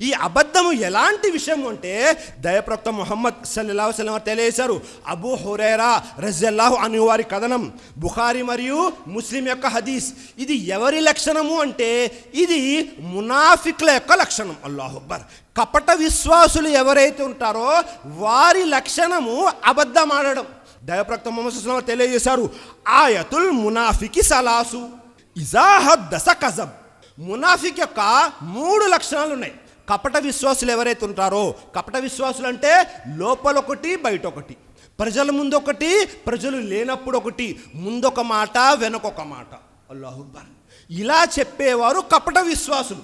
ఈ అబద్ధము ఎలాంటి విషయం అంటే దయప్రక్త మొహమ్మద్ సల్లాహు సలం తెలియజేశారు. అబూ హురేరా రజల్లాహు అను వారి కథనం. బుఖారి మరియు ముస్లిం యొక్క హదీస్. ఇది ఎవరి లక్షణము అంటే ఇది మునాఫిక్ల యొక్క లక్షణం. అల్లాహుబ్బర్ కపట విశ్వాసులు ఎవరైతే ఉంటారో వారి లక్షణము అబద్ధమాడడం దయప్రక్త మొహమ్మద్ సల్లల్లాహు తెలియజేశారు. ఆయతుల్ మునాఫికి సలాసు. ఇజాహద్ దశ కజబ్. మునాఫిక్ యొక్క మూడు లక్షణాలు ఉన్నాయి కపట విశ్వాసులు ఎవరైతే ఉంటారో కపట విశ్వాసులు అంటే లోపల ఒకటి బయట ఒకటి ప్రజల ముందు ఒకటి ప్రజలు లేనప్పుడు ఒకటి ముందొక మాట వెనకొక మాట. అల్లాహుబ్బర్ ఇలా చెప్పేవారు కపట విశ్వాసులు.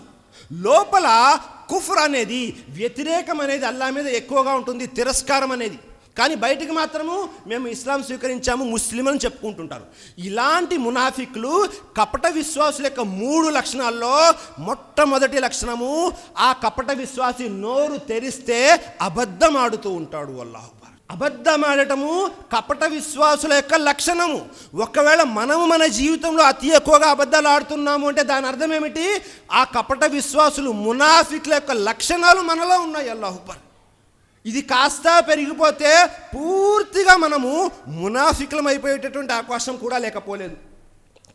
లోపల కుఫర్ అనేది వ్యతిరేకం అనేది అల్లా మీద ఎక్కువగా ఉంటుంది తిరస్కారం అనేది కానీ బయటికి మాత్రము మేము ఇస్లాం స్వీకరించాము ముస్లిం అని చెప్పుకుంటుంటారు. ఇలాంటి మునాఫిక్లు కపట విశ్వాసుల యొక్క మూడు లక్షణాల్లో మొట్టమొదటి లక్షణము ఆ కపట విశ్వాసి నోరు తెరిస్తే అబద్ధం ఆడుతూ ఉంటాడు అల్లాహు అబద్ధం ఆడటము కపట విశ్వాసుల యొక్క లక్షణము. ఒకవేళ మనము మన జీవితంలో అతి ఎక్కువగా అబద్ధాలు ఆడుతున్నాము అంటే దాని అర్థం ఏమిటి? ఆ కపట విశ్వాసులు మునాఫిక్ల యొక్క లక్షణాలు మనలో ఉన్నాయి అల్లాహుబర్ ఇది కాస్త పెరిగిపోతే పూర్తిగా మనము మునాఫికులం అయిపోయేటటువంటి అవకాశం కూడా లేకపోలేదు.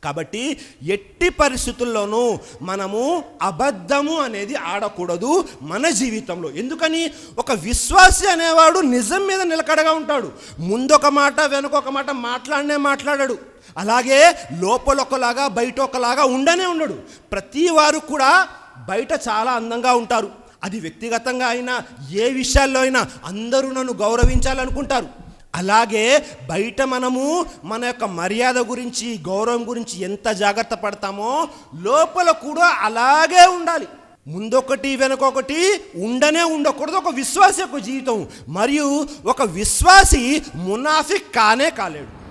కాబట్టి ఎట్టి పరిస్థితుల్లోనూ మనము అబద్ధము అనేది ఆడకూడదు మన జీవితంలో. ఎందుకని? ఒక విశ్వాసి అనేవాడు నిజం మీద నిలకడగా ఉంటాడు. ముందొక మాట వెనుకొక మాట మాట్లాడనే మాట్లాడాడు. అలాగే లోపల ఒకలాగా బయట ఒకలాగా ఉండనే ఉండడు. ప్రతి వారు కూడా బయట చాలా అందంగా ఉంటారు. అది వ్యక్తిగతంగా అయినా ఏ విషయాల్లో అయినా అందరూ నన్ను గౌరవించాలనుకుంటారు. అలాగే బయట మనము మన యొక్క మర్యాద గురించి గౌరవం గురించి ఎంత జాగ్రత్త పడతామో లోపల కూడా అలాగే ఉండాలి. ముందొకటి వెనకొకటి ఉండనే ఉండకూడదు. ఒక విశ్వాసి యొక్క జీవితం. మరియు ఒక విశ్వాసి మునాఫిక్ కానే కాలేడు.